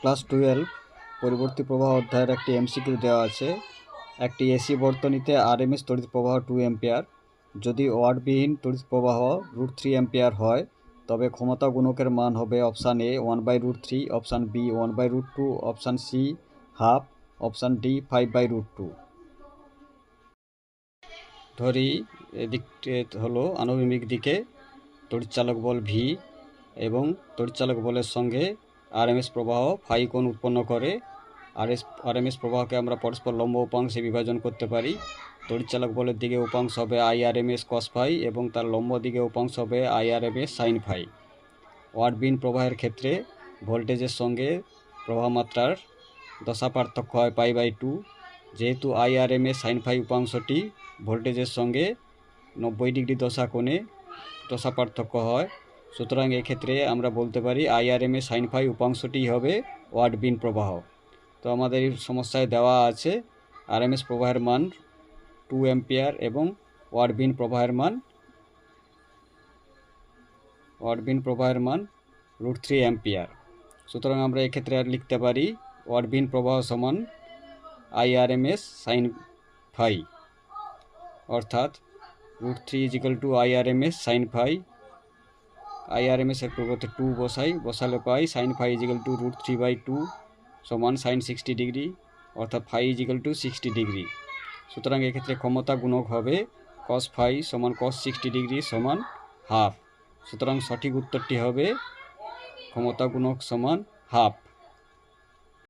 Class twelve, পরিবর্তী প্রবাহ অধ্যায়ের একটি এমসিকিউ দেওয়া আছে। একটি এসি বর্তনীতে আরএমএস তড়িৎ প্রবাহ টু অ্যাম্পিয়ার। যদি ওয়ার্ডবিহীন তড়িৎ প্রবাহ রুট থ্রি অ্যাম্পিয়ার হয়, তবে ক্ষমতা গুণকের মান হবে option A one by root three, option B one by root two, option C half, option D five by root two. ধরি এদিকটি হলো আনুভূমিক দিকে তড়িৎচালক বল ভি এবং তড়িৎচালক বলের সঙ্গে আরএমএস প্রবাহ, ফাই কোণ উৎপন্ন করে। আরএস আরএমএস প্রবাহকে আমরা পরস্পর লম্ব উপাংশে বিভাজন করতে পারি। তড়িৎচালক বলের দিকে উপাংশ হবে আইআরএমএস কস ফাই এবং তার লম্ব দিকে উপাংশ হবে আইআরএমএস সাইন ফাই। ওয়ার্ডবিন প্রবাহের ক্ষেত্রে ভোল্টেজের সঙ্গে প্রবাহ মাত্রার দশা পার্থক্য হয় পাই বাই টু। যেহেতু আইআরএমএস সাইন ফাই উপাংশটি ভোল্টেজের সঙ্গে নব্বই ডিগ্রি দশা কোণে দশা পার্থক্য হয় সুতরাং এক্ষেত্রে আমরা বলতে পারি আইআরএমএ সাইন ফাই উপাংশটি হবে ওয়াট বিন প্রবাহ। তো আমাদের সমস্যায় দেওয়া আছে আরএমএস প্রবাহের মান টু অ্যাম্পিয়ার এবং ওয়াট বিন প্রবাহের মান ওয়াট বিন প্রবাহের মান রুট থ্রি অ্যাম্পিয়ার। সুতরাং আমরা এক্ষেত্রে আর লিখতে পারি ওয়াট বিন প্রবাহ সমান আইআরএমএস সাইন ফাই। অর্থাৎ root three equal to IRMS sine phi IRMS এর পরিবর্তে টু বসাই, বসালে পাই sine phi equal to root three by two সমান সাইন সিক্সটি ডিগ্রি অর্থাৎ phi equal to sixty degree সুতরাং এক্ষেত্রে ক্ষমতা গুণক হবে কস ফাই সমান কস সিক্সটি ডিগ্রি সমান হাফ সুতরাং সঠিক উত্তরটি হবে ক্ষমতা গুণক সমান হাফ